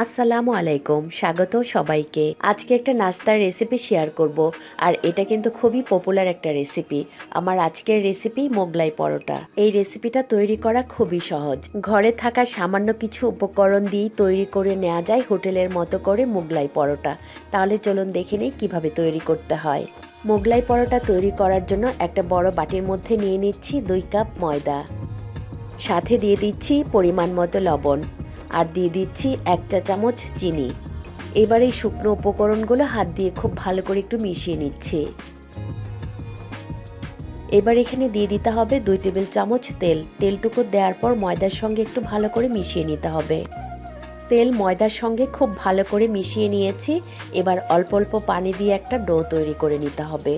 আসসালামু আলাইকুম, স্বাগত সবাইকে। আজকে একটা নাস্তার রেসিপি শেয়ার করব, আর এটা কিন্তু খুবই পপুলার একটা রেসিপি আমার আজকের রেসিপি মোগলাই পরোটা। এই রেসিপিটা তৈরি করা খুবই সহজ। ঘরে থাকা সামান্য কিছু উপকরণ দিয়েই তৈরি করে নেওয়া যায় হোটেলের মতো করে মোগলাই পরোটা। তাহলে চলুন দেখে নিই কীভাবে তৈরি করতে হয়। মোগলাই পরোটা তৈরি করার জন্য একটা বড় বাটির মধ্যে নিয়ে নিচ্ছি দুই কাপ ময়দা। সাথে দিয়ে দিচ্ছি পরিমাণ মতো লবণ। আর দিয়ে দিচ্ছি এক চা চামচ চিনি। এবার এই শুকনো উপকরণগুলো হাত দিয়ে খুব ভালো করে একটু মিশিয়ে নিচ্ছি। এবার এখানে দিয়ে দিতে হবে দুই টেবিল চামচ তেল। তেলটুকু দেওয়ার পর ময়দার সঙ্গে একটু ভালো করে মিশিয়ে নিতে হবে। তেল ময়দার সঙ্গে খুব ভালো করে মিশিয়ে নিয়েছি। এবার অল্প অল্প পানি দিয়ে একটা ডো তৈরি করে নিতে হবে।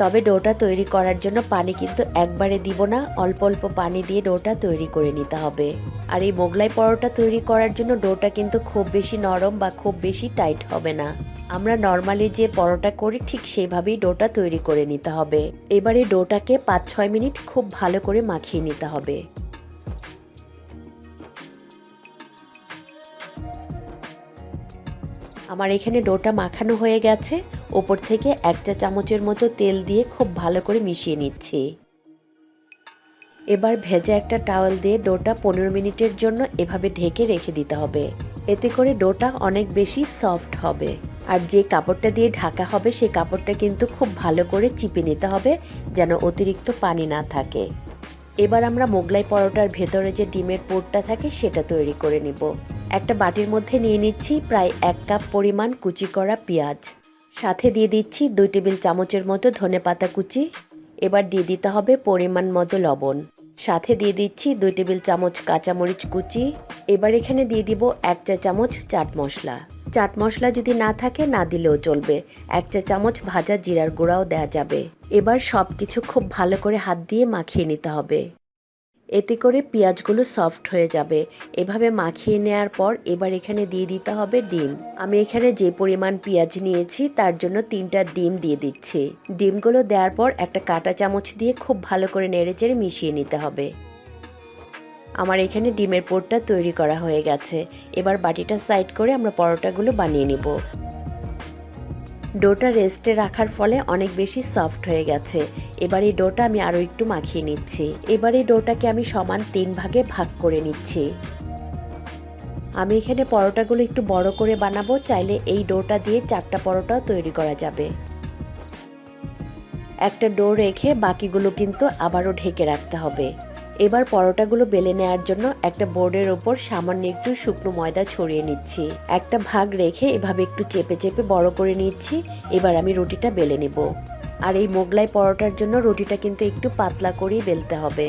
তবে ডোটা তৈরি করার জন্য পানি কিন্তু একবারে দিব না, অল্প অল্প পানি দিয়ে ডোটা তৈরি করে নিতে হবে। আর এই মোগলাই পরোটা তৈরি করার জন্য ডোটা কিন্তু খুব বেশি নরম বা খুব বেশি টাইট হবে না। আমরা নর্মালি যে পরোটা করি, ঠিক সেভাবেই ডোটা তৈরি করে নিতে হবে। এবারে ডোটাকে পাঁচ ছয় মিনিট খুব ভালো করে মাখিয়ে নিতে হবে। আমার এখানে ডোটা মাখানো হয়ে গেছে। ওপর থেকে এক চা চামচের মতো তেল দিয়ে খুব ভালো করে মিশিয়ে নিচ্ছি। এবার ভেজা একটা টাওয়াল দিয়ে ডোটা পনেরো মিনিটের জন্য এভাবে ঢেকে রেখে দিতে হবে। এতে করে ডোটা অনেক বেশি সফট হবে। আর যে কাপড়টা দিয়ে ঢাকা হবে সেই কাপড়টা কিন্তু খুব ভালো করে চিপে নিতে হবে যেন অতিরিক্ত পানি না থাকে। এবার আমরা মোগলাই পরোটার ভেতরে যে ডিমের পোরটা থাকে, সেটা তৈরি করে নিব। একটা বাটির মধ্যে নিয়ে নিচ্ছি প্রায় এক কাপ পরিমাণ কুচি করা পেঁয়াজ। সাথে দিয়ে দিচ্ছি দুই টেবিল চামচের মতো ধনে পাতা কুচি। এবার দিয়ে দিতে হবে পরিমাণ মতো লবণ। সাথে দিয়ে দিচ্ছি দুই টেবিল চামচ কাঁচামরিচ কুচি। এবার এখানে দিয়ে দিব এক চা চামচ চাট মশলা। চাট মশলা যদি না থাকে, না দিলেও চলবে। এক চা চামচ ভাজা জিরার গুঁড়াও দেওয়া যাবে। এবার সব কিছু খুব ভালো করে হাত দিয়ে মাখিয়ে নিতে হবে। এতে করে পেঁয়াজগুলো সফট হয়ে যাবে। এভাবে মাখিয়ে নেওয়ার পর এবার এখানে দিয়ে দিতে হবে ডিম। আমি এখানে যে পরিমাণ পেঁয়াজ নিয়েছি, তার জন্য তিনটা ডিম দিয়ে দিচ্ছি। ডিমগুলো দেওয়ার পর একটা কাঁটা চামচ দিয়ে খুব ভালো করে নেড়েচেড়ে মিশিয়ে নিতে হবে। আমার এখানে ডিমের পোরটা তৈরি করা হয়ে গেছে। এবার বাটিটা সাইড করে আমরা পরোটাগুলো বানিয়ে নিব। ডোটা রেস্টে রাখার ফলে অনেক বেশি সফট হয়ে গেছে। এবার এই ডোটা আমি আরও একটু মাখিয়ে নিচ্ছি। এবার এই ডোটাকে আমি সমান তিন ভাগে ভাগ করে নিচ্ছি। আমি এখানে পরোটাগুলো একটু বড় করে বানাবো, চাইলে এই ডোটা দিয়ে চারটা পরোটাও তৈরি করা যাবে। একটা ডো রেখে বাকিগুলো কিন্তু আবারও ঢেকে রাখতে হবে। এবার পরোটাগুলো বেলে নেওয়ার জন্য একটা বোর্ডের ওপর সামান্য একটু শুকনো ময়দা ছড়িয়ে নিচ্ছি। একটা ভাগ রেখে এভাবে একটু চেপে চেপে বড় করে নিচ্ছি। এবার আমি রুটিটা বেলে নেব। আর এই মোগলাই পরোটার জন্য রুটিটা কিন্তু একটু পাতলা করেই বেলতে হবে।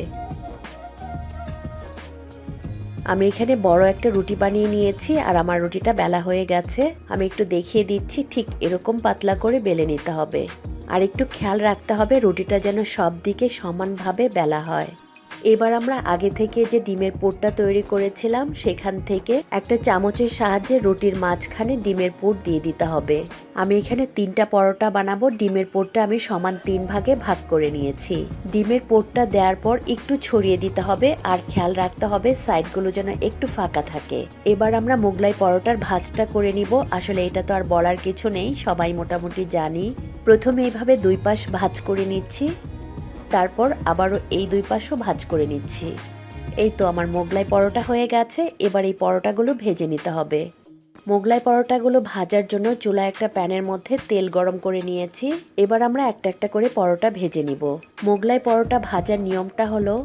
আমি এখানে বড় একটা রুটি বানিয়ে নিয়েছি আর আমার রুটিটা বেলা হয়ে গেছে। আমি একটু দেখিয়ে দিচ্ছি ঠিক এরকম পাতলা করে বেলে নিতে হবে। আর একটু খেয়াল রাখতে হবে রুটিটা যেন সব দিকে সমানভাবে বেলা হয়। এবার আমরা আগে থেকে যে ডিমের পোরটা তৈরি করেছিলাম, সেখান থেকে একটা চামচের সাহায্যে রুটির মাঝখানে ডিমের পোর দিয়ে দিতে হবে। আমি এখানে তিনটা পরোটা বানাবো, ডিমের পোরটা আমি সমান তিন ভাগে ভাগ করে নিয়েছি। ডিমের পোরটা দেওয়ার পর একটু ছড়িয়ে দিতে হবে আর খেয়াল রাখতে হবে সাইডগুলো যেন একটু ফাঁকা থাকে। এবার আমরা মোগলাই পরোটার ভাজটা করে নিব। আসলে এটা তো আর বলার কিছু নেই, সবাই মোটামুটি জানি। প্রথমে এইভাবে দুই পাশ ভাজ করে নিচ্ছি। তারপর আবারও এই দুই পাশও ভাজ করে নিচ্ছি। এই তো আমার মোগলাই পরোটা হয়ে গেছে, এবার এই পরোটাগুলো ভেজে নিতে হবে। মোগলাই পরোটাগুলো ভাজার জন্য চুলা একটা প্যানের মধ্যে তেল গরম করে নিয়েছি, এবার আমরা একটা একটা করে পরোটা ভেজে নিব। মোগলাই পরোটা ভাজার নিয়মটা হলো,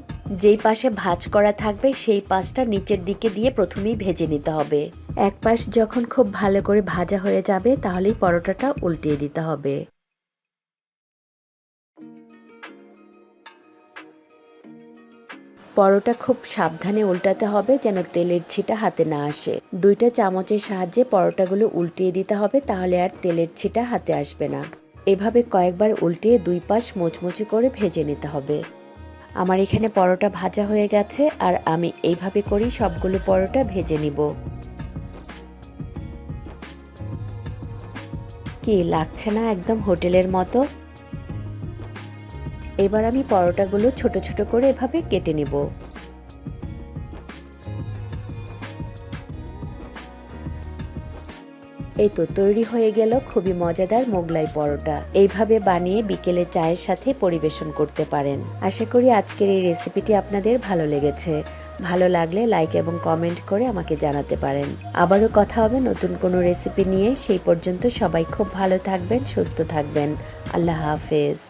যেই পাশে ভাজ করা থাকবে সেই পাশটা নিচের দিকে দিয়ে প্রথমেই ভেজে নিতে হবে। এক পাশ যখন খুব ভালো করে ভাজা হয়ে যাবে তাহলেই পরোটাটা উল্টিয়ে দিতে হবে। পরোটা খুব সাবধানে উল্টাতে হবে যেন তেলের ছিটা হাতে না আসে। দুইটা চামচের সাহায্যে পরোটাগুলো উল্টিয়ে দিতে হবে তাহলে আর তেলের ছিটা হাতে আসবে না। এভাবে কয়েকবার উল্টিয়ে দুই পাশ মোচমুচি করে ভেজে নিতে হবে। আমার এখানে পরোটা ভাজা হয়ে গেছে আর আমি এইভাবে করেই সবগুলো পরোটা ভেজে নিব। কি, লাগছে না একদম হোটেলের মতো? এবার আমি পরোটাগুলো ছোট ছোট করে এভাবে কেটে নেব। এই তো তৈরি হয়ে গেল খুবই মজাদার মোগলাই পরোটা। এইভাবে বানিয়ে বিকেলে চায়ের সাথে পরিবেশন করতে পারেন। আশা করি আজকের এই রেসিপিটি আপনাদের ভালো লেগেছে। ভালো লাগলে লাইক এবং কমেন্ট করে আমাকে জানাতে পারেন। আবারও কথা হবে নতুন কোনো রেসিপি নিয়ে। সেই পর্যন্ত সবাই খুব ভালো থাকবেন, সুস্থ থাকবেন। আল্লাহ হাফেজ।